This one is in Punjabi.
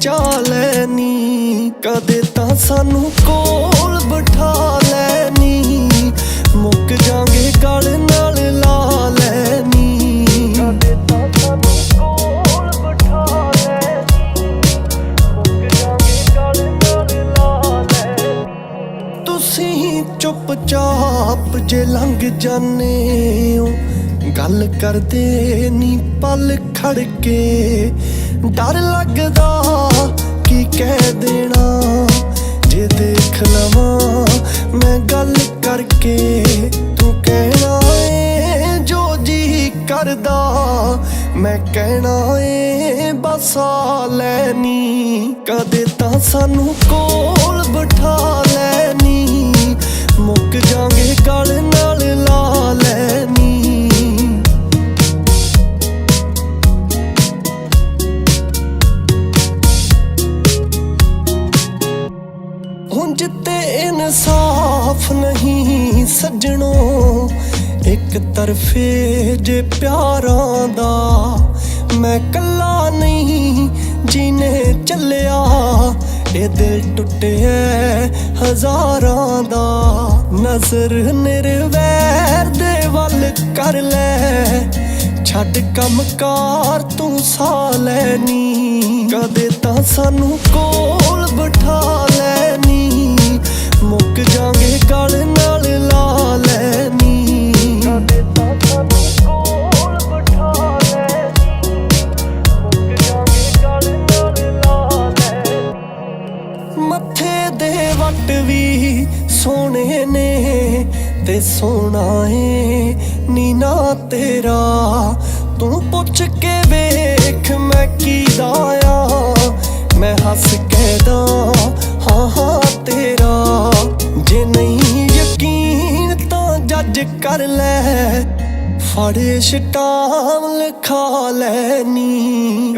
ਬਚਾ ਲੈਨੀ ਕਦੇ ਤਾਂ ਸਾਨੂੰ ਕੋਲ ਬਿਠਾ ਲੈਨੀ ਮੁੱਕ ਜਾਗੇ ਗਲ ਨਾਲ ਲਾ ਲੈਨੀ ਕਦੇ ਤਾਂ ਸਾਨੂੰ ਕੋਲ ਬਿਠਾ ਲੈਨੀ ਮੁੱਕ ਜਾਗੇ ਗਲ ਨਾਲ ਲਾ ਲੈਨੀ ਤੁਸੀਂ ਚੁੱਪਚਾਪ ਜੇ ਲੰਘ ਜਾਂਦੇ ਹੋ, ਗੱਲ ਕਰਦੇ ਨੀ, ਪਲ ਖੜ ਕੇ ਡਰ ਲੱਗਦਾ ਕੀ ਕਹਿ ਦੇਣਾ? ਜੇ ਦੇਖ ਲਵਾਂ ਮੈਂ ਗੱਲ ਕਰਕੇ ਤੂੰ ਕਹਿਣਾ ਏ, ਜੋ ਜੀ ਕਰਦਾ ਮੈਂ ਕਹਿਣਾ ਏ, ਬਸ ਆ ਲੈਨੀ ਕਦੇ ਤਾਂ ਸਾਨੂੰ ਕੋਲ ਬਿਠਾ ਲੈਨੀ ਮੁੱਕ ਜਾ ਜਿੱਤੇ ਇਨਸਾਫ ਨਹੀਂ ਸੱਜਣੋ, ਇੱਕ ਤਰਫੇ ਜੇ ਪਿਆਰਾਂ ਦਾ ਮੈਂ ਕੱਲਾ ਨਹੀਂ ਜੀਨੇ ਚੱਲਿਆ, ਇਹ ਦਿਲ ਟੁੱਟਿਆ ਹਜ਼ਾਰਾਂ ਦਾ। ਨਜ਼ਰ ਨਿਰਵੈਰ ਦੇ ਵੱਲ ਕਰ ਲੈ, ਛੱਡ ਕੰਮਕਾਰ ਤੂੰ ਸਾ ਲੈਨੀ ਕਦੇ ਤਾਂ ਸਾਨੂੰ ਕੋਲ ਬਿਠਾ ਵੱਟ ਵੀ ਸੋਹਣੇ ਨੇ ਤੇ ਸੋਹਣਾ ਏ ਨੀਨਾ ਤੇਰਾ। ਤੂੰ ਪੁੱਛ ਕੇ ਵੇਖ ਮੈਂ ਕੀ ਦਾਇਆ ਮੈਂ ਹੱਸ ਕੇ ਦਾ, ਹਾਂ ਹਾਂ, ਤੇਰਾ। ਜੇ ਨਹੀਂ ਯਕੀਨ ਤਾਂ ਜੱਜ ਕਰ ਲੈ। ਫੜੇ ਸ਼ਟਾਮ ਲਿਖਾ ਲੈਨੀ